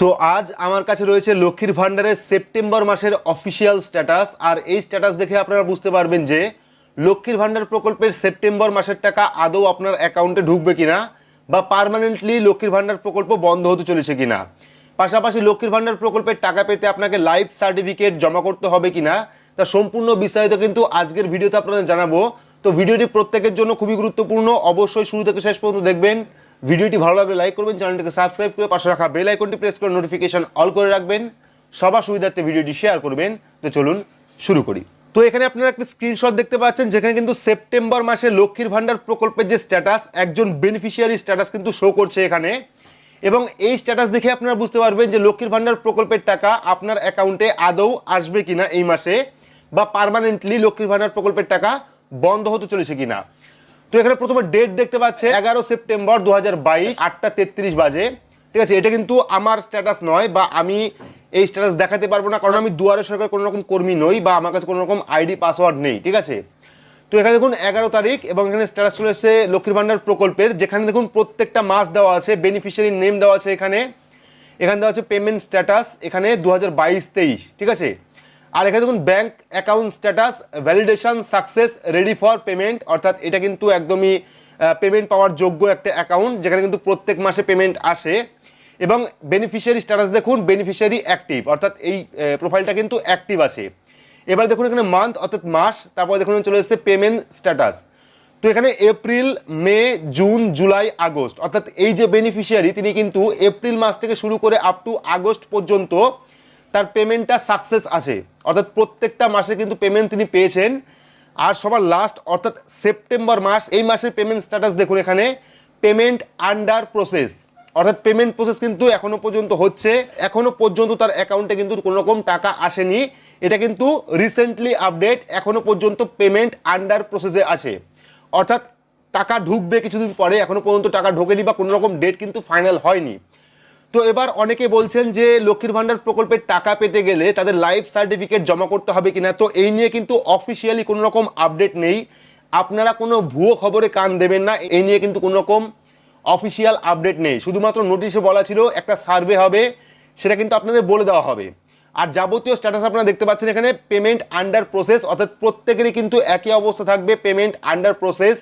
তো আজ আমার কাছে রয়েছে লক্ষ্মীর ভাণ্ডারের সেপ্টেম্বর মাসের অফিসিয়াল স্ট্যাটাস, আর এই স্ট্যাটাস দেখে আপনারা বুঝতে পারবেন যে লক্ষ্মীর ভাণ্ডার প্রকল্পের সেপ্টেম্বর মাসের টাকা আদৌ আপনার অ্যাকাউন্টে ঢুকবে কিনা বা পার্মানেন্টলি লক্ষ্মীর ভাণ্ডার প্রকল্প বন্ধ হতে চলেছে কিনা। পাশাপাশি লক্ষ্মীর ভাণ্ডার প্রকল্পের টাকা পেতে আপনাকে লাইফ সার্টিফিকেট জমা করতে হবে কিনা, তা সম্পূর্ণ বিস্তারিত কিন্তু আজকের ভিডিওতে আপনাদের জানাব। তো ভিডিওটি প্রত্যেকের জন্য খুবই গুরুত্বপূর্ণ। অবশ্যই শুরু থেকে শেষ পর্যন্ত দেখবেন। ভিডিওটি ভালো লাগলে লাইক করবেন, চ্যানেলটিকে সাবস্ক্রাইব করে পাশে রাখা বেল আইকনটি প্রেস করে নোটিফিকেশন অল করে রাখবেন। সবার সুবিধার্থে ভিডিওটি শেয়ার করবেন। তো চলুন শুরু করি। তো এখানে আপনারা একটা স্ক্রিনশট দেখতে পাচ্ছেন, যেখানে কিন্তু সেপ্টেম্বর মাসে লক্ষ্মীর ভাণ্ডার প্রকল্পের যে স্ট্যাটাস একজন বেনিফিশিয়ারি স্ট্যাটাস কিন্তু শো করছে এখানে। এবং এই স্ট্যাটাস দেখে আপনারা বুঝতে পারবেন যে লক্ষ্মীর ভাণ্ডার প্রকল্পের টাকা আপনার অ্যাকাউন্টে আদৌ আসবে কিনা এই মাসে, বা পার্মানেন্টলি লক্ষ্মীর ভাণ্ডার প্রকল্পের টাকা বন্ধ হতে চলেছে কিনা। তো এখানে প্রথমে ডেট দেখতে পাচ্ছে এগারো সেপ্টেম্বর দু হাজার বাইশ, আটটা তেত্রিশ বাজে। ঠিক আছে, এটা কিন্তু আমার স্ট্যাটাস নয় বা আমি এই স্ট্যাটাস দেখাতে পারব না, কারণ আমি দুয়ারে সরকার কোনো রকম কর্মী নই বা আমার কাছে কোনো রকম আইডি পাসওয়ার্ড নেই, ঠিক আছে? তো এখানে দেখুন, এগারো তারিখ এবং এখানে স্ট্যাটাস চলে এসেছে লক্ষ্মীর ভাণ্ডার প্রকল্পের, যেখানে দেখুন প্রত্যেকটা মাস দেওয়া আছে বেনিফিশিয়ারি নেম দেওয়া আছে এখানে। এখানে দেওয়া আছে পেমেন্ট স্ট্যাটাস এখানে দু হাজার ঠিক আছে? আর এখানে দেখুন bank account status validation success ready for payment অর্থাৎ এটা কিন্তু একদমই পেমেন্ট পাওয়ার যোগ্য একটা অ্যাকাউন্ট যেখানে কিন্তু প্রত্যেক মাসে পেমেন্ট আসে। এবং বেনিফিশিয়ারি স্ট্যাটাস দেখুন বেনিফিশিয়ারি অ্যাক্টিভ অর্থাৎ এই প্রোফাইলটা কিন্তু অ্যাক্টিভ আছে। এবার দেখুন এখানে মান্থ অর্থাৎ মাস, তারপরে দেখুন চলে এসেছে পেমেন্ট স্ট্যাটাস তো এখানে April May June July August অর্থাৎ এই যে বেনিফিশিয়ারি তিনি কিন্তু এপ্রিল মাস থেকে শুরু করে আপ টু আগস্ট পর্যন্ত তার পেমেন্টটা সাকসেস আছে অর্থাৎ প্রত্যেকটা মাসে কিন্তু পেমেন্ট তিনি পেয়েছেন। আর সবার লাস্ট অর্থাৎ সেপ্টেম্বর মাস, এই মাসের পেমেন্ট স্ট্যাটাস দেখুন এখানে। পেমেন্ট আন্ডার প্রসেস অর্থাৎ পেমেন্ট প্রসেস কিন্তু এখনও পর্যন্ত হচ্ছে। এখনও পর্যন্ত তার অ্যাকাউন্টে কিন্তু কোনো রকম টাকা আসেনি। এটা কিন্তু রিসেন্টলি আপডেট এখনও পর্যন্ত পেমেন্ট আন্ডার প্রসেসে আছে। অর্থাৎ টাকা ঢুকবে কিছুদিন পরে, এখনও পর্যন্ত টাকা ঢোকেনি বা কোনো রকম ডেট কিন্তু ফাইনাল হয়নি। তো এবার অনেকে বলছেন যে লক্ষ্মীর ভাণ্ডার প্রকল্পের টাকা পেতে গেলে তাদের লাইফ সার্টিফিকেট জমা করতে হবে কিনা। তো এই নিয়ে কিন্তু অফিসিয়ালি কোনো রকম আপডেট নেই। আপনারা কোনো ভুয়ো খবরে কান দেবেন না, এই নিয়ে কিন্তু কোনো রকম অফিসিয়াল আপডেট নেই। শুধুমাত্র নোটিশে বলা ছিল, একটা সার্ভে হবে, সেটা কিন্তু আপনাদের বলে দেওয়া হবে। আর যাবতীয় স্ট্যাটাস আপনারা দেখতে পাচ্ছেন এখানে পেমেন্ট আন্ডার প্রসেস অর্থাৎ প্রত্যেকেরই কিন্তু একই অবস্থা থাকবে পেমেন্ট আন্ডার প্রসেস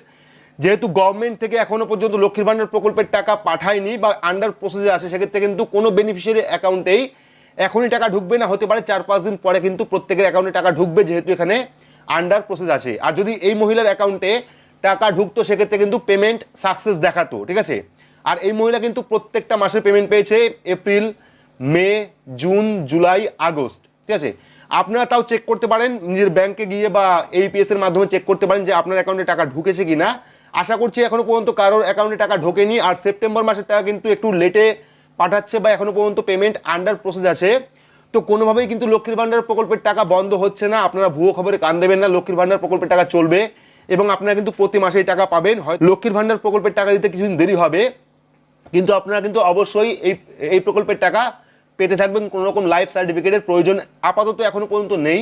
যেহেতু গভর্নমেন্ট থেকে এখনও পর্যন্ত লক্ষ্মীর ভাণ্ডার প্রকল্পের টাকা পাঠায়নি বা আন্ডার প্রসেসে আছে, সেক্ষেত্রে কিন্তু কোনো বেনিফিশিয়ারি অ্যাকাউন্টেই এখনই টাকা ঢুকবে না, হতে পারে চার পাঁচ দিন পরে কিন্তু প্রত্যেকের অ্যাকাউন্টে টাকা ঢুকবে যেহেতু এখানে আন্ডার প্রসেস আছে। আর যদি এই মহিলার অ্যাকাউন্টে টাকা ঢুকতো, সেক্ষেত্রে কিন্তু পেমেন্ট সাকসেস দেখাতো, ঠিক আছে? আর এই মহিলা কিন্তু প্রত্যেকটা মাসের পেমেন্ট পেয়েছে April May June July August ঠিক আছে? আপনারা তাও চেক করতে পারেন, নিজের ব্যাংকে গিয়ে বা এইপিএস এর মাধ্যমে চেক করতে পারেন যে আপনার অ্যাকাউন্টে টাকা ঢুকেছে কি না আশা করছি এখনও পর্যন্ত কারোর অ্যাকাউন্টে টাকা ঢোকেনি। আর সেপ্টেম্বর মাসের টাকা কিন্তু একটু লেটে পাঠাচ্ছে বা এখনও পর্যন্ত পেমেন্ট আন্ডার প্রসেস আছে। তো কোনোভাবেই কিন্তু লক্ষ্মীর ভাণ্ডার প্রকল্পের টাকা বন্ধ হচ্ছে না। আপনারা ভুয়ো খবরে কান দেবেন না, লক্ষ্মীর ভাণ্ডার প্রকল্পের টাকা চলবে এবং আপনারা কিন্তু প্রতি মাসেই টাকা পাবেন। হয় লক্ষ্মীর ভাণ্ডার প্রকল্পের টাকা দিতে কিছুদিন দেরি হবে। কিন্তু আপনারা কিন্তু অবশ্যই এই এই প্রকল্পের টাকা পেতে থাকবেন। কোনো রকম লাইফ সার্টিফিকেটের প্রয়োজন আপাতত এখনও পর্যন্ত নেই।